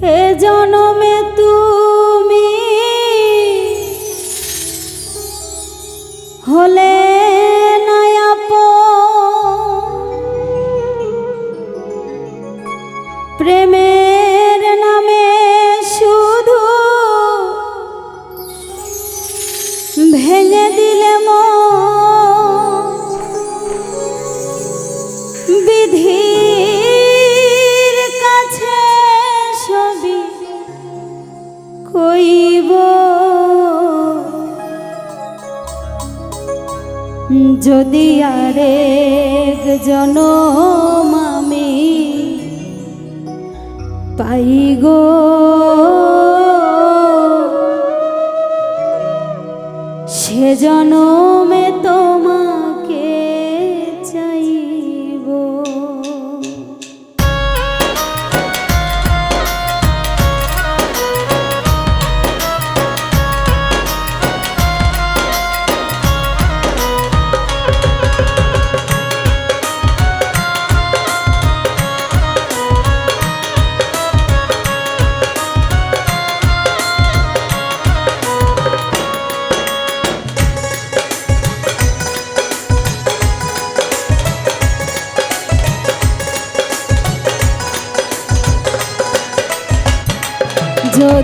হে জনমে তুমি হলে নয়াপ প্রেমের যদি আরেক জনম আমি পাই গো। সে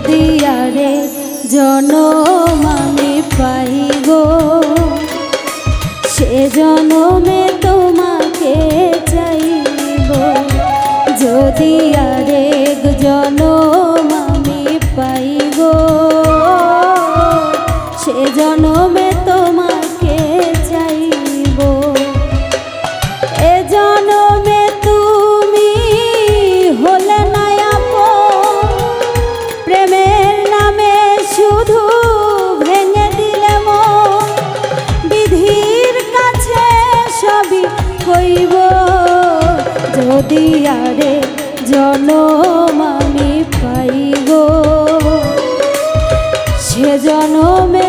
যদি আরে জনম আমি পাইব। সে জনমে তোমাকে চাইব। যদি আরেক জনম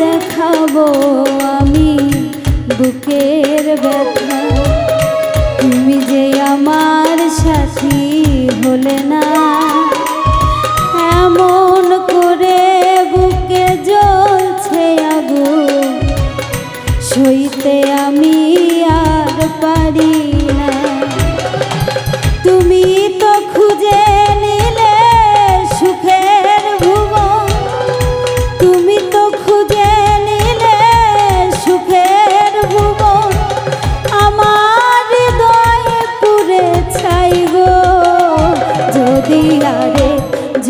দেখাবো আমি বুকের ব্যথা। তুমি যে আমার সাথী হলে না। এমন করে বুকে জ্বলছে সইতে আমি আর পারি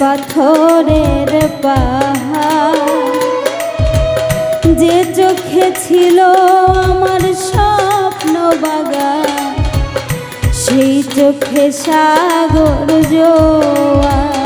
পাথরের পাহাড়। যে চোখে ছিল আমার স্বপ্ন বাগা সেই চোখে সাগর জোয়ার